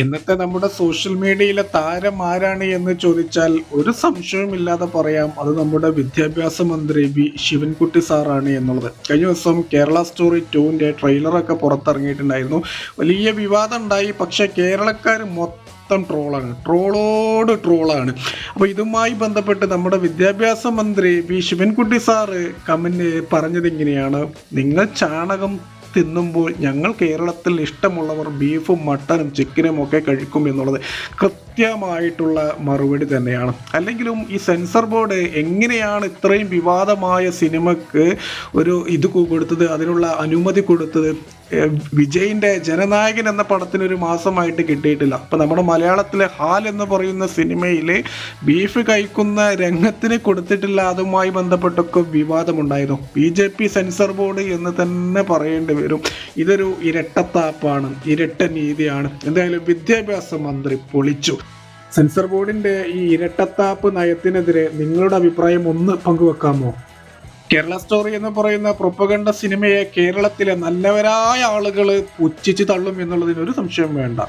ഇന്നത്തെ നമ്മുടെ സോഷ്യൽ മീഡിയയിലെ താരം ആരാണ് എന്ന് ചോദിച്ചാൽ ഒരു സംശയവുമില്ലാതെ പറയാം. അത് നമ്മുടെ വിദ്യാഭ്യാസ മന്ത്രി ബി ശിവൻകുട്ടി സാറാണ് എന്നുള്ളത്. കഴിഞ്ഞ ദിവസം കേരള സ്റ്റോറി ടൂവിന്റെ ട്രെയിലറൊക്കെ പുറത്തിറങ്ങിയിട്ടുണ്ടായിരുന്നു. വലിയ വിവാദം ഉണ്ടായി. പക്ഷേ കേരളക്കാർ മൊത്തം ട്രോളാണ് ട്രോളോട് ട്രോളാണ് അപ്പോൾ ഇതുമായി ബന്ധപ്പെട്ട് നമ്മുടെ വിദ്യാഭ്യാസ മന്ത്രി ബി ശിവൻകുട്ടി സാറ് കമന്റ് പറഞ്ഞത് ഇങ്ങനെയാണ്. നിങ്ങൾ ചാണകം തിന്നുമ്പോൾ ഞങ്ങൾ കേരളത്തിൽ ഇഷ്ടമുള്ളവർ ബീഫും മട്ടനും ചിക്കനും ഒക്കെ കഴിക്കും എന്നുള്ളത്. കൃത്യമായിട്ടുള്ള മറുപടി തന്നെയാണ്. അല്ലെങ്കിലും ഈ സെൻസർ ബോർഡ് എങ്ങനെയാണ് ഇത്രയും വിവാദമായ സിനിമക്ക് ഒരു ഇത് കൊടുത്തത് അതിനുള്ള അനുമതി കൊടുത്തത്? വിജയിന്റെ ജനനായകൻ എന്ന പടത്തിന് ഒരു മാസമായിട്ട് കിട്ടിയിട്ടില്ല. അപ്പം നമ്മുടെ മലയാളത്തിലെ ഹാൽ എന്ന് പറയുന്ന സിനിമയിൽ ബീഫ് കഴിക്കുന്ന രംഗത്തിന് കൊടുത്തിട്ടില്ല അതുമായി ബന്ധപ്പെട്ടൊക്കെ വിവാദമുണ്ടായിരുന്നു. B J P censor board എന്ന് തന്നെ പറയേണ്ടി വരും. ഇതൊരു ഇരട്ടത്താപ്പാണ് ഇരട്ട നീതിയാണ്. എന്തായാലും വിദ്യാഭ്യാസ മന്ത്രി പൊളിച്ചു. സെൻസർ ബോർഡിന്റെ ഈ ഇരട്ടത്താപ്പ് നയത്തിനെതിരെ നിങ്ങളുടെ അഭിപ്രായം ഒന്ന് പങ്കുവെക്കാമോ? കേരള സ്റ്റോറി എന്ന് പറയുന്ന പ്രൊപ്പഗണ്ട സിനിമയെ കേരളത്തിലെ നല്ലവരായ ആളുകൾ പുച്ഛിച്ച് തള്ളും എന്നുള്ളതിന് ഒരു സംശയം വേണ്ട.